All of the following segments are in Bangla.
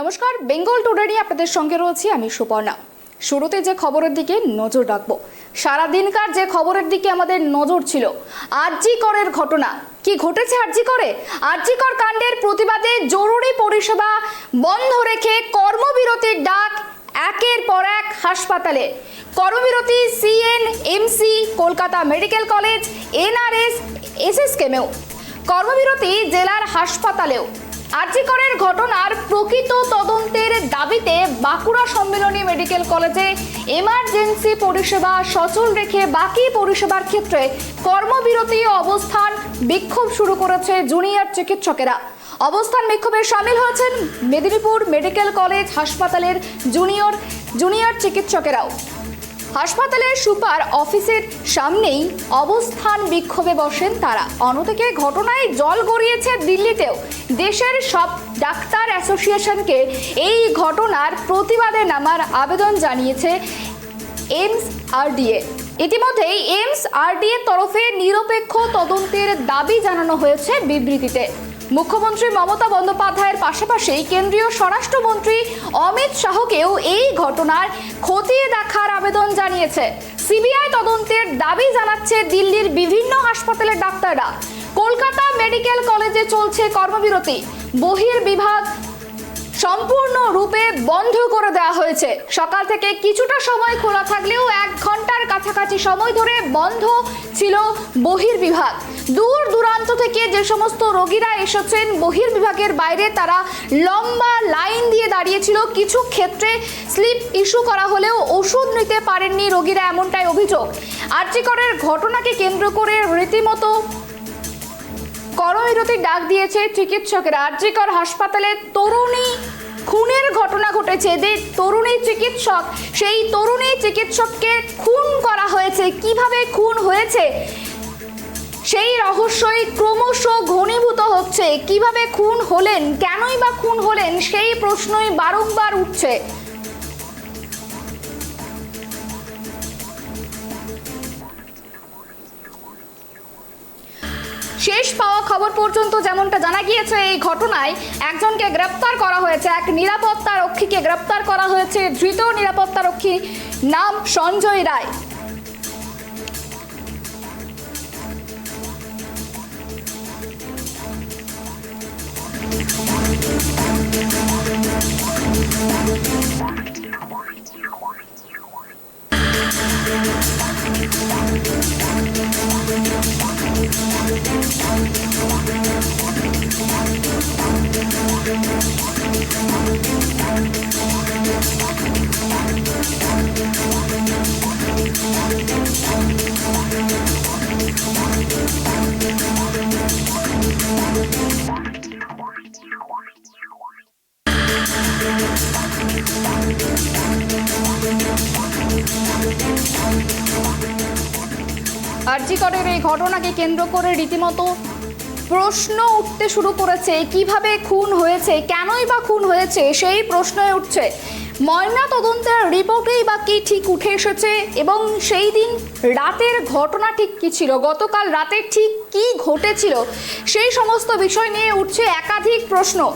নমস্কার, বেঙ্গল টুডে নিয়ে আপনাদের সঙ্গে রয়েছি আমি সুপর্ণা। শুরুতে যে খবরের দিকে নজর রাখব। সারাদিনকার যে খবরের দিকে আমাদের নজর ছিল আরজি করের ঘটনা। কি ঘটেছে আরজি করে আরজি কর কাণ্ডের প্রতিবাদে জরুরি পরিষেবা বন্ধ রেখে কর্মবিরতির ডাক একের পর এক হাসপাতালে। কর্মবিরতি CNMC Kolkata medical college, NRS, এসএসকেমেও। কর্মবিরতি জেলার হাসপাতালেও। আর্জিকরের ঘটনার প্রকৃত তদন্তের দাবিতে বাঁকুড়া সম্মিলনী মেডিকেল কলেজে এমার্জেন্সি পরিষেবা সচল রেখে বাকি পরিষেবার ক্ষেত্রে কর্মবিরতি অবস্থান বিক্ষোভ শুরু করেছে জুনিয়র চিকিৎসকেরা। অবস্থান বিক্ষোভে সামিল হয়েছেন মেদিনীপুর মেডিকেল কলেজ হাসপাতালের জুনিয়র জুনিয়র চিকিৎসকেরাও। হাসপাতালের সুপার অফিসের সামনেই অবস্থান বিক্ষোভে বসেন তারা। অন্যদিকে ঘটনায় জল গড়িয়েছে দিল্লিতেও। দেশের সব ডাক্তার অ্যাসোসিয়েশনকে এই ঘটনার প্রতিবাদে নামার আবেদন জানিয়েছে এমস আরডিএ। ইতিমধ্যেই এমস আরডিএর তরফে নিরপেক্ষ তদন্তের দাবি জানানো হয়েছে বিবৃতিতে। মুখ্যমন্ত্রী মমতা বন্দ্যোপাধ্যায়ের পাশাপাশি কেন্দ্রীয় স্বরাষ্ট্রমন্ত্রী অমিত শাহকেও এই ঘটনার খতিয়ে দেখার আবেদন জানিয়েছে। সিবিআই তদন্তের দাবি জানাচ্ছে দিল্লির বিভিন্ন হাসপাতালের ডাক্তাররা। কলকাতা মেডিকেল কলেজে চলছে কর্মবিরতি। বহির বিভাগ সম্পূর্ণ রূপে বন্ধ করে দেওয়া হয়েছে। সকাল থেকে কিছুটা সময় খোলা থাকলেও এক ঘণ্টার কাছাকাছি সময় ধরে বন্ধ ছিল বহির্বিভাগ। দূর দূরান্ত থেকে যে সমস্ত রোগীরা এসেছেন বহির্বিভাগের বাইরে, তারা লম্বা লাইন দিয়ে দাঁড়িয়েছিল। কিছু ক্ষেত্রে স্লিপ ইস্যু করা হলেও ওষুধ নিতে পারেননি রোগীরা এমনটাই অভিযোগ। আর্যিকরের ঘটনাকে কেন্দ্র করে রীতিমতো কর্মবিরতির ডাক দিয়েছে চিকিৎসকেরা। আরজিকর হাসপাতালে তরুণী খুনের ঘটনা ঘটেছে। যে তরুণী চিকিৎসক, সেই তরুণী চিকিৎসককে খুন করা হয়েছে। কীভাবে খুন হয়েছে? সেই রহস্যই ক্রমশ ঘনীভূত হচ্ছে। কীভাবে খুন হলেন? কেনই বা খুন হলেন? সেই প্রশ্নই বারংবার উঠছে। শেষ পাওয়া খবর পর্যন্ত যেমনটা জানা গিয়েছে, এই ঘটনায় একজনকে গ্রেপ্তার করা হয়েছে। এক নিরাপত্তা রক্ষীকে গ্রেপ্তার করা হয়েছে। ধৃত নিরাপত্তা রক্ষী নাম সঞ্জয় রায়। আরজিকরের এই ঘটনাকে কেন্দ্র করে রীতিমতো প্রশ্ন উঠতে শুরু করেছে। কীভাবে খুন হয়েছে? কেনই বা খুন হয়েছে? সেই প্রশ্নই উঠছে। ময়না তদন্তের রিপোর্টেই বা কি ঠিক উঠে এসেছে এবং সেই দিন রাতের ঘটনা ঠিক কী ছিল? গতকাল রাতে ঠিক কি ঘটেছিল? সেই সমস্ত বিষয় নিয়ে উঠছে একাধিক প্রশ্ন।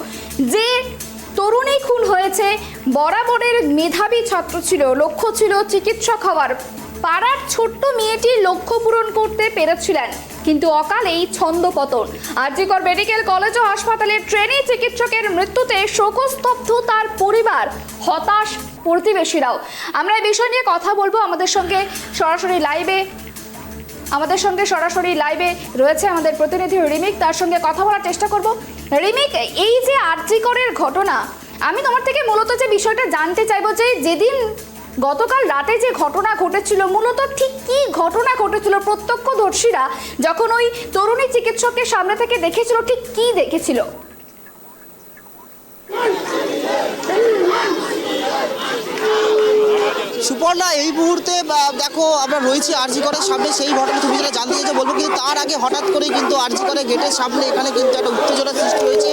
যে তরুণী খুন হয়েছে, বরাবরের মেধাবী ছাত্র ছিল, লক্ষ্য ছিল চিকিৎসক হওয়ার। পাড়ার ছোট্ট মেয়েটি লক্ষ্য পূরণ করতে পেরেছিলেন। কিন্তু অকালেই ছন্দপতন আরজিকর মেডিকেল কলেজ ও হাসপাতালের ট্রেনি চিকিৎসকের মৃত্যুতে শোকস্তব্ধ তার পরিবার, হতাশ প্রতিবেশীরাও। আমরা এই বিষয় নিয়ে কথা বলব আমাদের সঙ্গে সরাসরি লাইভে আমাদের সঙ্গে সরাসরি লাইভে রয়েছে আমাদের প্রতিনিধি রিমিক, তার সঙ্গে কথা বলার চেষ্টা করব। রিমিক, এই যে আর্যিকরের ঘটনা, আমি তোমার থেকে মূলত যে বিষয়টা জানতে চাইব যে যেদিন গতকাল রাতে যে ঘটনা ঘটেছিল, মূলত ঠিক কি ঘটনা ঘটেছিল, প্রত্যক্ষদর্শীরা যখন ওই তরুণী চিকিৎসককে সামনে থেকে দেখেছিল, ঠিক কি দেখেছিল? সুপর্ণা, এই মুহূর্তে দেখো, আমরা রয়েছি আরজি করের সামনে। সেই ঘটনা তুমি যেটা জানতে চাইছো, বলব কিন্তু তার আগে হঠাৎ করেই কিন্তু আরজি করে গেটের সামনে এখানে কিন্তু একটা উত্তেজনা সৃষ্টি হয়েছে।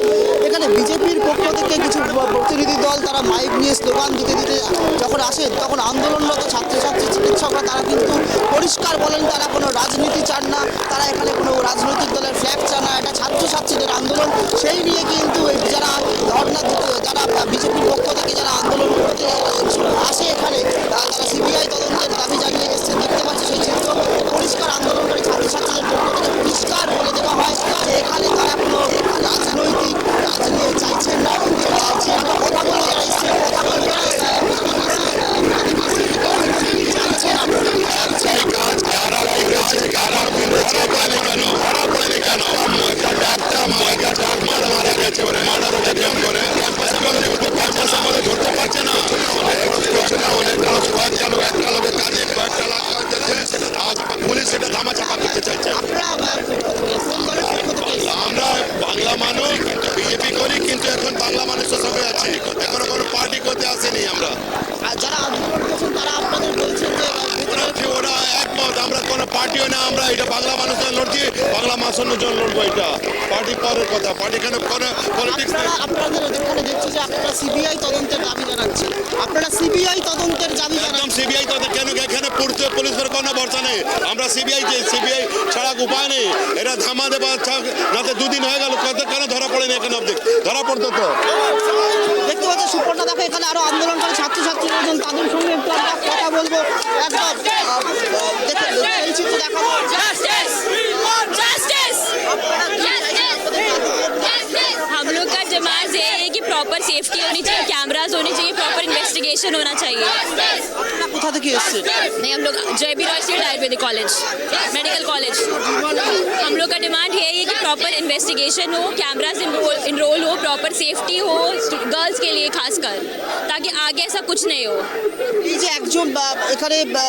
পক্ষ থেকে কিছু প্রতিনিধি দল তারা মাইক নিয়ে স্লোগান দিতে দিতে যখন আসে, তখন আন্দোলনরত ছাত্রছাত্রী, চিকিৎসকরা তারা কিন্তু পরিষ্কার বলেন, তারা কোনো রাজনীতি চান না, তারা এখানে কোনো রাজনৈতিক দলের ফ্ল্যাগ চান না। এটা ছাত্রছাত্রীদের আন্দোলন। সেই নিয়ে কিন্তু যারা ধর্ণা যারা বিজেপির পক্ষ থেকে যারা আন্দোলন করতে আসে এখানে তারা সিবিআই তদন্তের দাবি জানিয়ে এসেছে। সিবিআই তো কেন এখানে পুলিশ পুলিশের কোনো ভরসা নেই আমরা সিবিআই যে সিবিআই ছাড়া উপায় নেই এরা ধামা দেবা রাতে দুদিন হয়ে গেল কত কেন ধরা পড়েনি এখানে অব্দি ধরা পড়তো তো দেখতে পাচ্ছেন সুপর্ণা দেখো এখানে আরো আন্দোলনকারী ছাত্রছাত্রী রয়েছেন তাদের সঙ্গে একটু আমরা কথা বলবো একদম আহ, আহ, দেখে এই চিত্র দেখাবো Justice! Justice! हम लोग का डिमांड ये है कि प्रॉपर सेफ्टी होनी चाहिए कैमरास होनी चाहिए प्रॉपर इन्वेस्टिगेशन होना चाहिए আপনারা কোথা থেকে এসছেন नहीं हम लोग J B Roy state Ayurvedic college medical college हम लोग का डिमांड ये है कि प्रॉपर इन्वेस्टिगेशन हो कैमरास इनरोल हो प्रॉपर सेफ्टी हो गर्ल्स के लिए खासकर ताकि आगे ऐसा कुछ नहीं हो এই যে একজন বা, এখানে বা,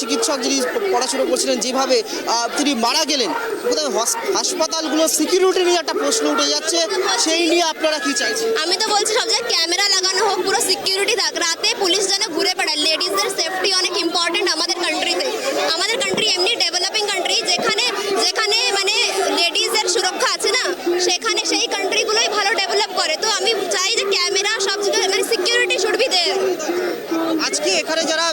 চিকিৎসক যিনি পড়াশোনা করছিলেন যেভাবে আহ, তিনি মারা গেলেন কোথায় হস- হাসপাতালগুলো সিকিউরিটি নিয়ে একটা প্রশ্ন উঠে যাচ্ছে সেই নিয়ে আপনারা কি চাইছেন আমি তো বলছি সব জায়গায় ক্যামেরা লাগানো হোক পুরো সিকিউরিটি থাক রাতে পুলিশ যেন ঘুরে বেড়ায় লেডিসদের সেফটি অনেক ইম্পর্টেন্ট আমাদের কান্ট্রিতে আমাদের কান্ট্রি এমনি ডেভেলপিং কান্ট্রি যেখানে যেখানে মানে লেডিসদের সুরক্ষা আছে না সেখানে সেই কান্ট্রিগুলোই ভালো ডেভেলপ করে আমি চাই যে ক্যামেরা সব জায়গায় মানে সিকিউরিটি শুড বি দেয়ার আজকে এখানে যারা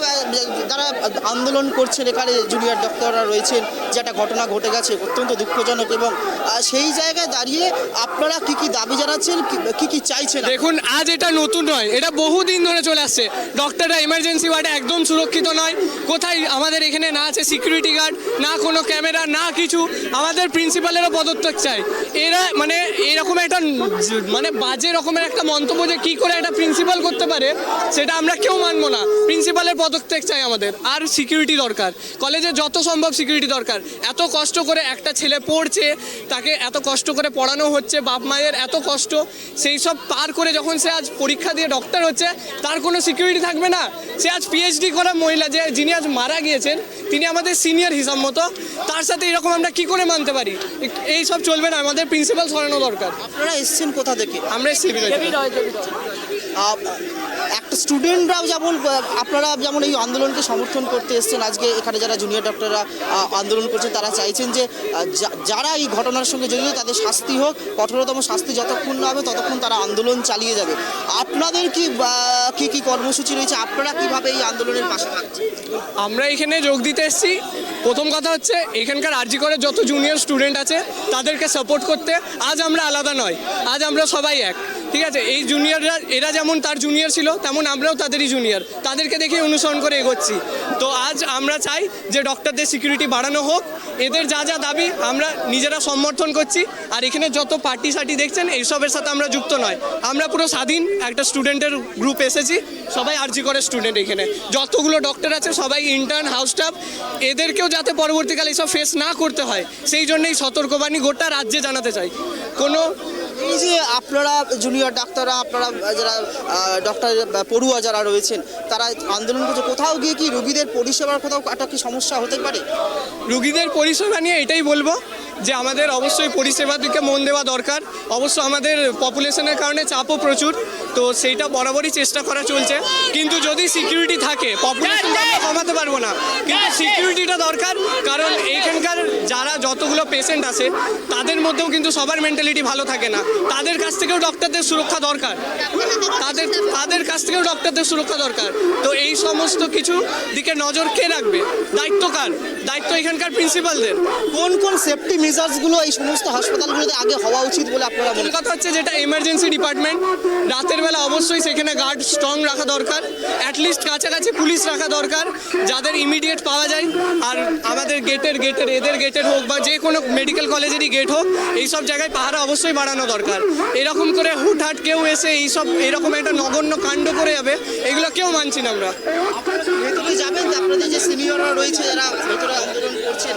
যারা আন্দোলন করছেন এখানে জুনিয়র ডক্টররা রয়েছেন যে একটা ঘটনা ঘটে গেছে অত্যন্ত দুঃখজনক এবং সেই জায়গায় দাঁড়িয়ে আপনারা কি কি দাবি জানাচ্ছেন কি- কি চাইছেন? দেখুন আজ এটা নতুন নয় এটা বহুদিন ধরে চলে আসছে। ডক্টররা এমার্জেন্সি ওয়ার্ডে একদম সুরক্ষিত নয়। কোথায় আমাদের এখানে না আছে সিকিউরিটি গার্ড না কোনো ক্যামেরা না কিছু আমাদের প্রিন্সিপালেরও পদত্যাগ চাই। এরা মানে এরকম একটা মানে বাজে রকমের একটা মন্তব্য যে কী করে একটা প্রিন্সিপাল করতে পারে সেটা আমরা কেউ মানবো না। প্রিন্সিপালের পদত্যাগ চাই আমাদের। আর সিকিউরিটি দরকার। কলেজে যত সম্ভব সিকিউরিটি দরকার। এত কষ্ট করে একটা ছেলে পড়ছে তাকে এত কষ্ট করে পড়ানো হচ্ছে বাপ মায়ের এত কষ্ট সেই সব পার করে যখন সে আজ পরীক্ষা দিয়ে ডক্টর হচ্ছে তার কোনো সিকিউরিটি থাকবে না। সে আজ পিএইচডি করা মহিলা যে যিনি আজ মারা গিয়েছেন তিনি আমাদের সিনিয়র হিসাব মতো। তার সাথে এরকম আমরা কি করে মানতে পারি? এই সব চলবে না। আমাদের প্রিন্সিপাল সরানো দরকার। আপনারা এসছেন কোথা থেকে? আমরা আহ, একটা স্টুডেন্টরাও যেমন আপনারা যেমন এই আন্দোলনকে সমর্থন করতে এসেছেন আজকে এখানে যারা জুনিয়র ডক্টররা আন্দোলন করছেন তারা চাইছেন যে যারা এই ঘটনার সঙ্গে জড়িত তাদের শাস্তি হোক কঠোরতম শাস্তি যতক্ষণ না হবে ততক্ষণ তারা আন্দোলন চালিয়ে যাবে। আপনাদের কি কি কি কর্মসূচি রয়েছে? আপনারা কীভাবে এই আন্দোলনের পাশে থাকছেন? আমরা এখানে যোগ দিতে এসেছি। প্রথম কথা হচ্ছে এখানকার আরজি করে যত জুনিয়র স্টুডেন্ট আছে তাদেরকে সাপোর্ট করতে আজ আমরা আলাদা নয় আজ আমরা সবাই এক। ঠিক আছে, এই জুনিয়ররা এরা যেমন তার জুনিয়র ছিল, তেমন আমরাও তাদেরই জুনিয়র তাদেরকে দেখে অনুসরণ করে এগোচ্ছি। তো আজ আমরা চাই যে ডক্টরদের সিকিউরিটি বাড়ানো হোক, এদের যা যা দাবি আমরা নিজেরা সমর্থন করছি, আর এখানে যত পার্টি সার্টি দেখছেন, এইসবের সাথে আমরা যুক্ত নয়। আমরা পুরো স্বাধীন একটা স্টুডেন্টের গ্রুপ এসেছি, সবাই আরজি করে স্টুডেন্ট এখানে। যতগুলো ডক্টর আছে, সবাই ইন্টার্ন হাউস স্টাফ এদেরকেও যাতে পরবর্তীকালে এইসব ফেস না করতে হয়, সেই জন্যই সতর্কবাণী গোটা রাজ্যে জানাতে চাই। কোনো এই যে আপনারা জুনিয়র ডাক্তাররা, আপনারা যারা ডক্টর পড়ুয়া যারা রয়েছেন, তারা আন্দোলন করছে। কোথাও গিয়ে কি রুগীদের পরিষেবার কোথাও একটা কি সমস্যা হতে পারে? রুগীদের পরিষেবা নিয়ে এটাই বলব। যে আমাদের অবশ্যই পরিষেবার দিকে মন দেওয়া দরকার। অবশ্য আমাদের পপুলেশনের কারণে চাপও প্রচুর তো সেইটা বরাবরই চেষ্টা করা চলছে। কিন্তু যদি সিকিউরিটি থাকে পপুলেশন আমরা কমাতে পারব না। কিন্তু সিকিউরিটিটা দরকার কারণ এইখানকার যারা যতগুলো পেশেন্ট আছে তাদের মধ্যেও কিন্তু সবার মেন্টালিটি ভালো থাকে না। তাদের কাছ থেকেও ডক্টরদের সুরক্ষা দরকার। তাদের তাদের কাছ থেকেও ডক্টরদের সুরক্ষা দরকার। তো এই সমস্ত কিছু দিকে নজর কে রাখবে? দায়িত্ব কার? দায়িত্ব এখানকার প্রিন্সিপালদের কোন কোন সেফটি মেজার্সগুলো এই সমস্ত হাসপাতালগুলোতে আগে হওয়া উচিত বলে আপনারা মনে মূল কথা হচ্ছে যেটা এমার্জেন্সি ডিপার্টমেন্ট রাতের বেলা অবশ্যই সেখানে গার্ড স্ট্রং রাখা দরকার অ্যাটলিস্ট কাছাকাছি পুলিশ রাখা দরকার যাদের ইমিডিয়েট পাওয়া যায় আর আমাদের গেটের গেটের এদের গেটের হোক বা যে কোনো মেডিকেল কলেজেরই গেট হোক এইসব জায়গায় পাহারা অবশ্যই বাড়ানো দরকার। এরকম করে হুটহাট কেউ এসে এইসব এরকম একটা নগণ্য কাণ্ড করে যাবে এগুলো কেউ মানছি না আমরা। ভেতরে যাবেন? যে আপনাদের যে সিনিয়ররা রয়েছে যারা ভেতরে আন্দোলন করছেন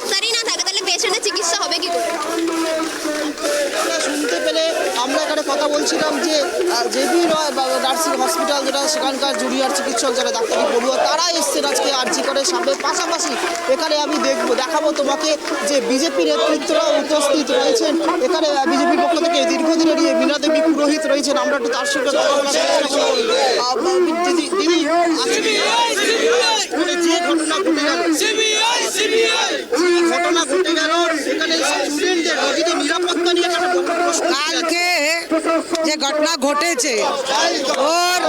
কথা বলছিলাম যে জেবি রয় বা নার্সিং হসপিটাল যেটা, সেখানকার জুনিয়র চিকিৎসক যারা ডাক্তারি পড়ুয়া তারা এসছেন আজকে আরজি করে সামনে। পাশাপাশি এখানে আমি দেখব, দেখাবো তোমাকে যে বিজেপি নেতৃত্বরা উপস্থিত রয়েছেন। এখানে বিজেপির পক্ষ থেকে দীর্ঘদিনের নিয়ে মীনা দেবী পুরোহিত রয়েছেন। আমরা একটু তার সঙ্গে কথা বলার কালকে যে ঘটনা ঘটেছে। ওর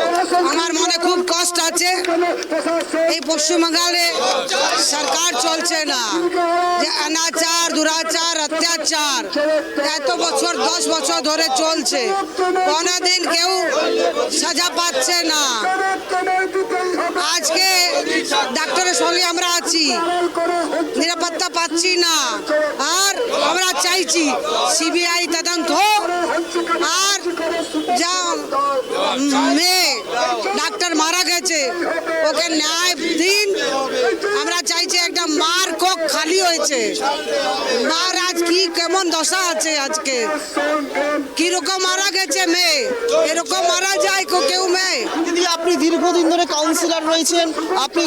আমার মনে খুব কষ্ট আছে। এই পশ্চিমবঙ্গালে সরকার চলছে না। যে অনাচার, দুরাচার, অত্যাচার এত বছর, দশ বছর ধরে চলছে। কোনোদিন কেউ সাজা পাচ্ছে না। আজকে ডাক্তারের সঙ্গে আমরা আছি। নিরাপত্তা পাচ্ছি না। আর আমরা চাইছি সিবিআই তদন্ত। হোক আর যা মেয়ে ডাক্তার মারা গেছে। ওকে ন্যায় দিন। আমরা চাইছি একটা মার কোক খালি হয়েছে। মার আজ কি কেমন দশা আছে আজকে? কীরকম মারা গেছে মেয়ে? এরকম মারা যায় কেউ মেয়ে? দিদি, আপনি দীর্ঘদিন ধরে কাউন্সিলর রয়েছেন। আপনি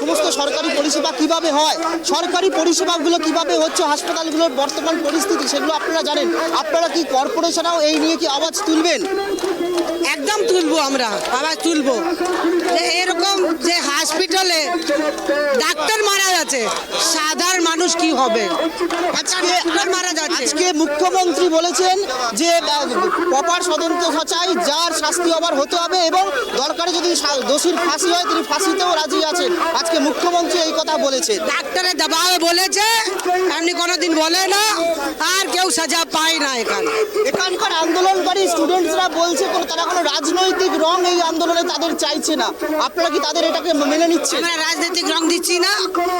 সমস্ত সরকারি পরিষেবা কীভাবে হয়? সরকারি পরিষেবাগুলো কীভাবে হচ্ছে? হাসপাতালগুলোর বর্তমান পরিস্থিতি, সেগুলো আপনারা জানেন। আপনারা কি কর্পোরেশনেও এই নিয়ে কি আওয়াজ তুলবেন। একদম তুলবো আমরা আবার তুলবো। যে এরকম যে হসপিটালে ডাক্তার মারা যাচ্ছে সাধারণ মানুষ কি হবে? আজকে ডাক্তার মারা যাচ্ছে। আজকে মুখ্যমন্ত্রী বলেছেন যে প্রপার তদন্ত চাই যার শাস্তি হবার হতে হবে এবং দরকারে যদি দোষীর ফাঁসি হয় তিনি ফাঁসিতেও রাজি আছেন। আজকে মুখ্যমন্ত্রী এই কথা বলেছে ডাক্তারের দবাবে বলেছে এমনি কোনোদিন বলে না আর কেউ সাজা পায় না এখানে। এখানকার আন্দোলনকারী স্টুডেন্টসরা বলছে কোনো তারা কোনো রাজনৈতিক রং এই আন্দোলনে তাদের চাইছে না। আপনারা কি তাদের এটাকে মেনে নিচ্ছে আমরা রাজনৈতিক রং দিচ্ছি না।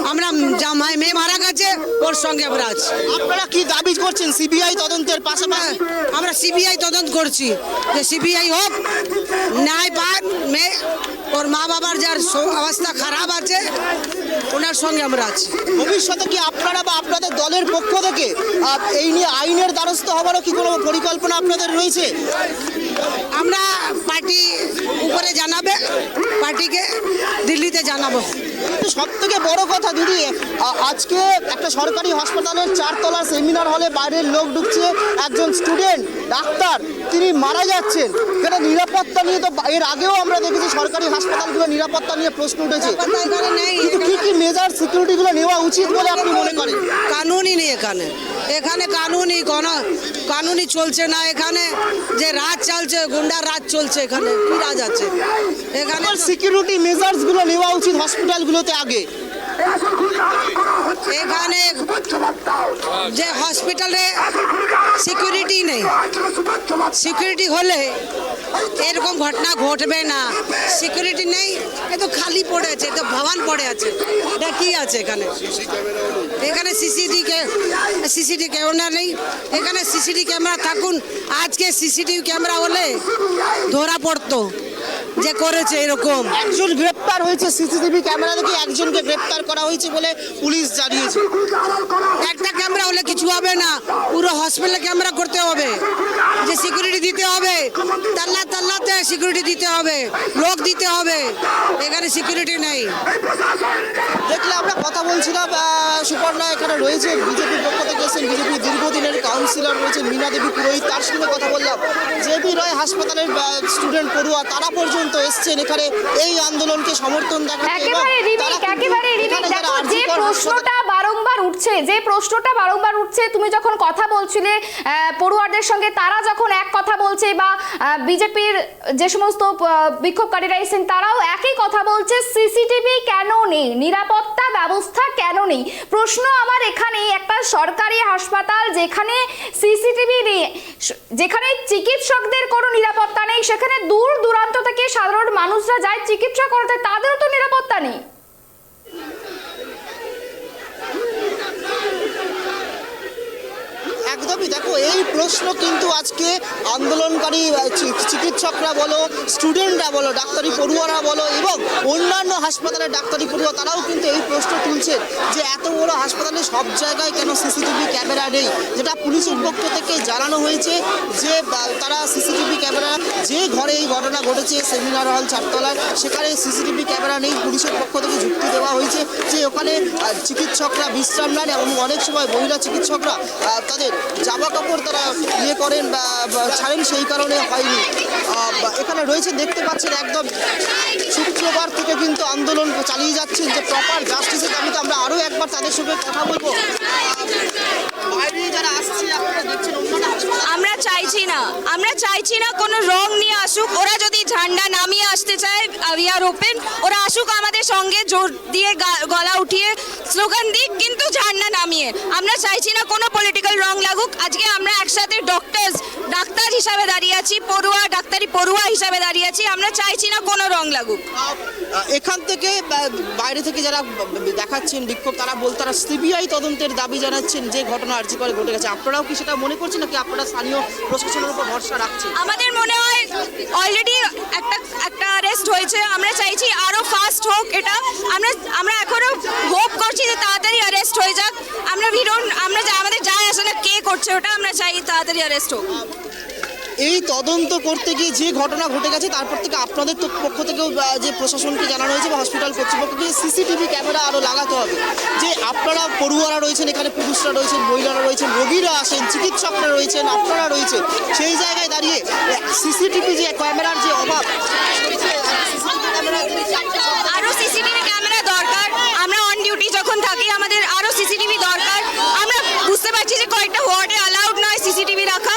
আমরা যা মায়- মারা গেছে ওর সঙ্গে আমরা আছি। আপনারা কি দাবি করছেন সিবিআই তদন্তের পাশাপাশি? আমরা সিবিআই তদন্ত করছি। যে সিবিআই হোক ন্যায় পান মেয়ে ওর মা বাবার যার অবস্থা খারাপ আছে ওনার সঙ্গে আমরা আছি। ভবিষ্যতে কি আপনারা বা আপনাদের দলের পক্ষ থেকে এই নিয়ে আইনের দ্বারস্থ হবারও কি কোনো পরিকল্পনা আপনাদের রয়েছে? আমরা পার্টি উপরে জানাবে পার্টিকে দিল্লিতে জানাব। সব থেকে বড় কথা দিদি আজকে একটা সরকারি হাসপাতালের চারতলা সেমিনার হলে বাইরের লোক ঢুকছে একজন স্টুডেন্ট ডাক্তার তিনি মারা যাচ্ছেন। এখানে নিরাপত্তা নিয়ে তো এর আগেও আমরা দেখেছি সরকারি হাসপাতালগুলো নিরাপত্তা নিয়ে প্রশ্ন উঠেছে। কিন্তু কি কি মেজার সিকিউরিটিগুলো নেওয়া উচিত বলে আপনি মনে করেন? কানুনই নেই এখানে। এখানে কানুনই কোন কানুনই চলছে না এখানে। যে রাজ চলছে গুন্ডার রাজ চলছে এখানে। কি রাজ আছে? এখানে সিকিউরিটি মেজার্সগুলো নেওয়া উচিত হসপিটালগুলোতে আগে। এখানে যে হসপিটালে সিকিউরিটি নেই। সিকিউরিটি হলে এরকম ঘটনা ঘটবে না। সিকিউরিটি নেই, এ তো খালি পড়ে আছে, এ তো ভবান পড়ে আছে। এটা কি আছে এখানে? এখানে সিসিটি সিসিটি ক্যামেরা নেই। এখানে সিসিটি ক্যামেরা থাকুন, আজকে সিসিটিভি ক্যামেরা হলে ধরা পড়তো। যে করেছে এরকম। একজন গ্রেপ্তার হয়েছে সিসিটিভি ক্যামেরা থেকে একজনকে গ্রেপ্তার করা হয়েছে বলে পুলিশ জানিয়েছে। একটা ক্যামেরা হলে কিছু হবে না পুরো হসপিটালে ক্যামেরা করতে হবে। যে সিকিউরিটি দিতে হবে তাল্লা তাল্লাতে সিকিউরিটি দিতে হবে লোক দিতে হবে এখানে সিকিউরিটি নেই। দেখলে আমরা কথা বলছিলাম সুপর্ণা এখানে রয়েছে বিজেপির পক্ষ থেকে এসেছেন বিজেপির দীর্ঘদিনের কাউন্সিলর রয়েছেন মীনা দেবী পুরোহিত তার সঙ্গে কথা বললাম। জেবি রয় হাসপাতালের স্টুডেন্ট পড়ুয়া তারা পর্যন্ত এসছেন এখানে। এই আন্দোলনকে সমর্থন দেখাতে যে প্রশ্নটা বারংবার উঠছে যে প্রশ্নটা বারংবার উঠছে তুমি যখন কথা বলছিলে আহ, পড়ুয়ারদের সঙ্গে তারা যখন এক কথা বলছে বা বিজেপির যে সমস্ত বিক্ষোভকারীরা এসেছেন তারাও একই কথা বলছে সিসিটিভি কেন নেই? নিরাপত্তা ব্যবস্থা কেন নেই? প্রশ্ন আমার এখানে একটা সরকারি হাসপাতাল যেখানে সিসিটিভি নেই যেখানে চিকিৎসকদের কোনো নিরাপত্তা নেই সেখানে দূর দূরান্ত থেকে সাধারণ মানুষরা যায় চিকিৎসা করাতে তাদেরও তো নিরাপত্তা নেই। একদমই, দেখো, এই প্রশ্ন কিন্তু আজকে আন্দোলনকারী চিকিৎসকরা বলো স্টুডেন্টরা বলো, ডাক্তারি পড়ুয়ারা বলো, এবং অন্যান্য হাসপাতালের ডাক্তারি পড়ুয়া, তারাও কিন্তু এই প্রশ্ন তুলছেন যে এত বড় হাসপাতালে সব জায়গায় কেন সিসিটিভি ক্যামেরা নেই? যেটা পুলিশের পক্ষ থেকে জানানো হয়েছে যে তারা সিসিটিভি ক্যামেরা, যে ঘরে এই ঘটনা ঘটেছে, সেমিনার হল চারতলায়, সেখানে সিসিটিভি ক্যামেরা নেই, পুলিশের পক্ষ থেকে যুক্তি দেওয়া হয়েছে যে ওখানে চিকিৎসকরা বিশ্রাম নেন, এবং অনেক সময় মহিলা চিকিৎসকরা তাদের জামা কাপড় তারা ইয়ে করেন বা ছাড়েন সেই কারণে হয়নি। এখানে রয়েছে, দেখতে পাচ্ছেন একদম শুক্রবার থেকে কিন্তু আন্দোলন চালিয়ে যাচ্ছেন যে প্রপার জাস্টিসের দাবিতে আমরা আরও একবার তাদের সঙ্গে কথা বলব আহ, বাইরে যারা আসছে আপনারা দেখছেন অন্যান্য হাসপাতাল আমরা চাইছি না। আমরা চাইছি না কোনো রং নিয়ে আসুক। ওরা যদি ঝান্ডা নামিয়ে আসতে চায় উই আর ওপেন ওরা আসুক আমাদের সঙ্গে জোর দিয়ে গলা উঠিয়ে স্লোগান দিক, কিন্তু ঝান্ডা নামিয়ে। আমরা চাইছি না কোনো পলিটিক্যাল রং লাগুক। আজকে আমরা একসাথে ডক্টরস ডাক্তার হিসাবে দাঁড়িয়ে আছি, পড়ুয়া, ডাক্তারি পড়ুয়া হিসাবে দাঁড়িয়ে আছি। আমরা চাইছি না কোনো রং লাগুক। এখান থেকে বাইরে থেকে যারা দেখাচ্ছেন বিক্ষোভ, তারা বল, তারা সিবিআই তদন্তের দাবি জানাচ্ছেন যে ঘটনা আর্জি করে ঘটে গেছে। আপনারাও কি সেটা মনে করছেন নাকি আপনারা স্থানীয় প্রশাসনের উপর ভরসা রাখছে। আমাদের মনে হয় অলরেডি একটা একটা অ্যারেস্ট হয়েছে। আমরা চাইছি আরও ফাস্ট হোক এটা। আমরা আমরা এখনও হোপ করছি যে তাড়াতাড়ি অ্যারেস্ট হয়ে যাক। আমরা ভিড় আমরা আমাদের যাই আসে না, কে করছে ওটা আমরা চাই তাড়াতাড়ি অ্যারেস্ট হোক। এই তদন্ত করতে গিয়ে যে ঘটনা ঘটে গেছে, তারপর থেকে আপনাদের পক্ষ থেকেও যে প্রশাসনকে জানানো হয়েছে বা হসপিটাল কর্তৃপক্ষকে সিসিটিভি ক্যামেরা আরও লাগাতে হবে। যে আপনারা পড়ুয়ারা রয়েছেন, এখানে পুরুষরা রয়েছেন, মহিলারা রয়েছেন, রোগীরা আসেন, চিকিৎসকরা রয়েছেন, আপনারা রয়েছেন, সেই জায়গায় দাঁড়িয়ে সিসিটিভি যে ক্যামেরার যে অভাব, আরও সিসিটিভি ক্যামেরা দরকার। আমরা অন ডিউটি যখন থাকি, আমাদের আরও সিসিটিভি দরকার। আমরা বুঝতে পারছি যে কয়েকটা ওয়ার্ডে অ্যালাউড নয় সিসিটিভি রাখা।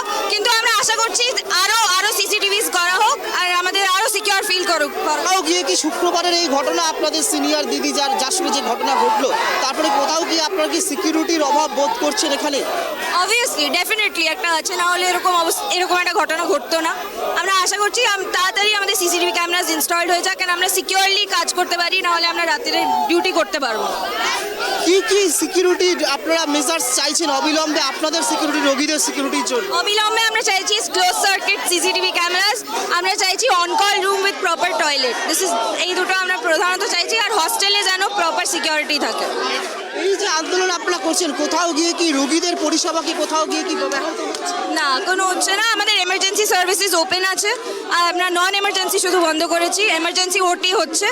করছি আরও আরও সিসিটিভিস করা হোক আর আমাদের আরও সিকিউর ফিল করুক কোথাও গিয়ে কি শুক্রবারের এই ঘটনা আপনাদের সিনিয়র দিদি যার যার সঙ্গে যে ঘটনা ঘটলো তারপরে কোথাও গিয়ে আপনারা কি সিকিউরিটির অভাব বোধ করছেন এখানে? অবভিয়াসলি ডেফিনেটলি একটা আছে না হলে এরকম এরকম একটা ঘটনা ঘটতো না। আমরা আশা করছি তাড়াতাড়ি আমাদের সিসিটিভি ক্যামেরাস ইনস্টলড হয়ে যাক কারণ আমরা সিকিউরলি কাজ করতে পারি না হলে আমরা রাত্রে ডিউটি করতে পারব। কি কি সিকিউরিটি আপনারা মেজার্স চাইছেন? অবিলম্বে আপনাদের সিকিউরিটি রোগীদের সিকিউরিটির জন্য। অবিলম্বে আমরা চাইছি ক্লোজ সার্কিট সিসিটিভি ক্যামেরাস আমরা চাইছি on call room with proper toilet this is এই দুটো আমরা প্রধানত চাইছি আর হস্টেলে যেন প্রপার সিকিউরিটি থাকে। এই যে আন্দোলন আপনারা করছেন কোথাও গিয়ে কি রোগীদের পরিষেবা কি কোথাও গিয়ে কি ব্যাহত না কোনো হচ্ছে না। আমাদের এমার্জেন্সি সার্ভিসেস ওপেন আছে। আর আমরা নন এমার্জেন্সি শুধু বন্ধ করেছি। এমার্জেন্সি ওটি হচ্ছে।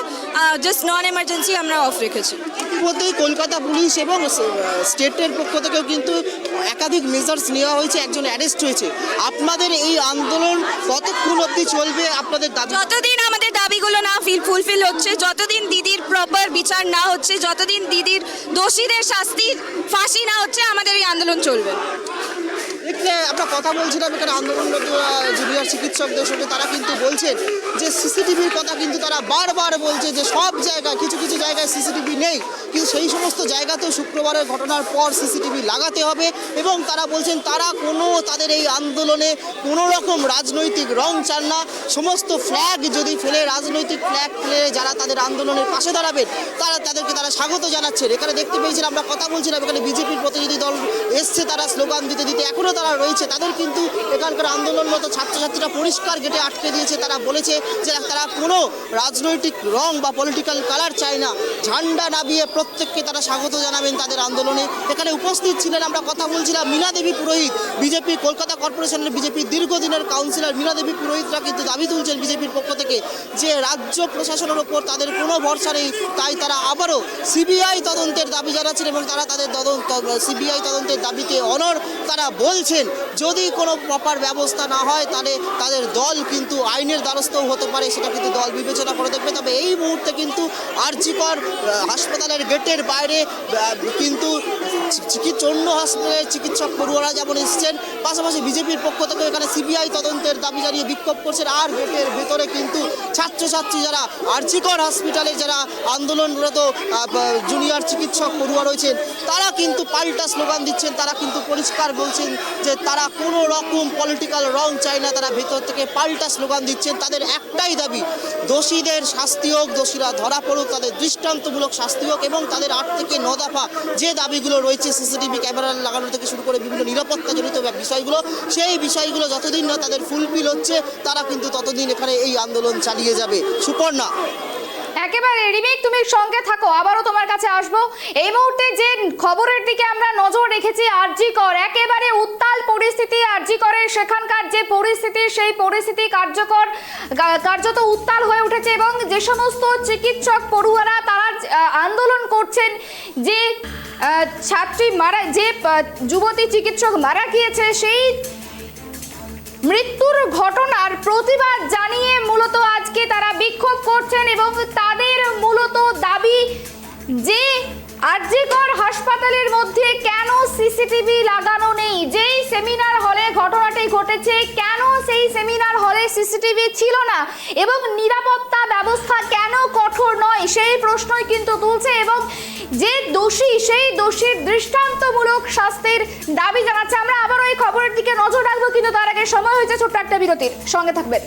জাস্ট নন এমার্জেন্সি আমরা অফ রেখেছি। ইতিমধ্যেই কলকাতা পুলিশ এবং স্টেটের পক্ষ থেকেও কিন্তু একাধিক মেজার্স নেওয়া হয়েছে, একজন অ্যারেস্ট হয়েছে। আপনাদের এই আন্দোলন কতক্ষণ অবধি চলবে, আপনাদের দাবি? যতদিন আমাদের দাবিগুলো না ফিল ফুলফিল হচ্ছে, যতদিন দিদির প্রপার বিচার না হচ্ছে, যতদিন দিদির দোষীদের শাস্তির ফাঁসি না হচ্ছে, আমাদের এই আন্দোলন চলবে। দেখলে আমরা কথা বলছিলাম এখানে আন্দোলনরত জুনিয়র চিকিৎসকদের সঙ্গে, তারা কিন্তু বলছেন যে সিসিটিভির কথা কিন্তু তারা বারবার বলছে যে সব জায়গায়, কিছু কিছু জায়গায় সিসিটিভি নেই। কিন্তু সেই সমস্ত জায়গাতেও শুক্রবারের ঘটনার পর সিসিটিভি লাগাতে হবে এবং তারা বলছেন তারা কোনো তাদের এই আন্দোলনে কোনো রকম রাজনৈতিক রং চান না। সমস্ত ফ্ল্যাগ যদি ফেলে, রাজনৈতিক ফ্ল্যাগ ফেলে যারা তাদের আন্দোলনের পাশে দাঁড়াবেন, তারা তাদেরকে তারা স্বাগত জানাচ্ছেন। এখানে দেখতে পেয়েছেন, আমরা কথা বলছিলাম, এখানে বিজেপির প্রতিনিধি দল এসছে, তারা স্লোগান দিতে দিতে এখনও তারা রয়েছে তাদের কিন্তু এখানকার আন্দোলনরত ছাত্রছাত্রীরা পরিষ্কার গেটে আটকে দিয়েছে। তারা বলেছে যে তারা কোনো রাজনৈতিক রং বা পলিটিক্যাল কালার চায় না। ঝান্ডা নামিয়ে প্রত্যেককে তারা স্বাগত জানাবেন তাদের আন্দোলনে। এখানে উপস্থিত ছিলেন আমরা কথা বলছিলাম মীনা দেবী পুরোহিত। বিজেপি, কলকাতা কর্পোরেশনের বিজেপির দীর্ঘদিনের কাউন্সিলর মীনা দেবী পুরোহিতরা কিন্তু দাবি তুলছেন বিজেপির পক্ষ থেকে যে রাজ্য প্রশাসনের ওপর তাদের কোনো ভরসা নেই। তাই তারা আবারও সিবিআই তদন্তের দাবি জানাচ্ছেন এবং তারা তাদের তদন্ত সিবিআই তদন্তের দাবিকে অনর তারা বলছেন, যদি কোনো প্রপার ব্যবস্থা না হয়, তাহলে তাদের দল কিন্তু আইনের দ্বারস্থও হতে পারে, সেটা কিন্তু দল বিবেচনা করে দেখবে। তবে এই মুহূর্তে কিন্তু আর্জিকর হাসপাতালের গেটের বাইরে কিন্তু অন্য হাসপাতালের চিকিৎসক পড়ুয়ারা যেমন এসছেন, পাশাপাশি বিজেপির পক্ষ থেকে এখানে সিবিআই তদন্তের দাবি জানিয়ে বিক্ষোভ করছেন। আর গেটের ভেতরে কিন্তু ছাত্রছাত্রী যারা আরজিকর হসপিটালে যারা আন্দোলনরত জুনিয়র চিকিৎসক পড়ুয়া রয়েছেন, তারা কিন্তু পাল্টা স্লোগান দিচ্ছেন, তারা কিন্তু পরিষ্কার বলছেন যে তারা কোনো রকম পলিটিক্যাল রং চায় না, তারা ভেতর থেকে পাল্টা স্লোগান দিচ্ছেন। তাদের একটাই দাবি, দোষীদের শাস্তি হোক, দোষীরা ধরা পড়ুক, তাদের দৃষ্টান্তমূলক শাস্তি হোক, এবং তাদের আট থেকে ন দফা যে দাবিগুলো রয়েছে সিসিটিভি ক্যামেরা লাগানো থেকে শুরু করে বিভিন্ন নিরাপত্তাজনিত ব্যাপ- বিষয়গুলো, সেই বিষয়গুলো যতদিন না তাদের ফুলফিল হচ্ছে, তারা কিন্তু ততদিন এখানে এই আন্দোলন চালিয়ে যাবে। সুপর্ণা। একেবারে, রিমিক, তুমি সঙ্গে থাকো, আবারও তোমার কাছে আসব। এই মুহূর্তে যে খবরের দিকে আমরা নজর রেখেছি, আরজি কর, একেবারে উত্তাল পরিস্থিতি আরজি করের সেখানকার যে পরিস্থিতি, সেই পরিস্থিতি কার্যকর কার্যত উত্তাল হয়ে উঠেছে এবং যে সমস্ত চিকিৎসক পড়ুয়ারা তারা আন্দোলন করছেন যে ছাত্রী মারা, যে যুবতী চিকিৎসক মারা গিয়েছে, সেই মৃত্যুর ঘটনার প্রতিবাদ জানিয়ে মূলত আজকে তারা বিক্ষোভ করছেন এবং তাদের মূলত দাবি যে আরজিকর হাসপাতালের মধ্যে কেন সিসিটিভি লাগানো নেই? যেই সেমিনার হলে ঘটনাটি ঘটেছে, কেন সেই সেমিনার হলে সিসিটিভি ছিল না? এবং নিরাপত্তা ব্যবস্থা কেন কঠোর নয়? সেই প্রশ্নই কিন্তু তুলছে এবং যে দোষী, সেই দোষীর দৃষ্টান্তমূলক শাস্তির দাবি জানাচ্ছে। আমরা আবারও এই খবরের দিকে নজর রাখব, কিন্তু তার আগে সময় হয়েছে ছোট্ট একটা বিরতির। সঙ্গে থাকবেন।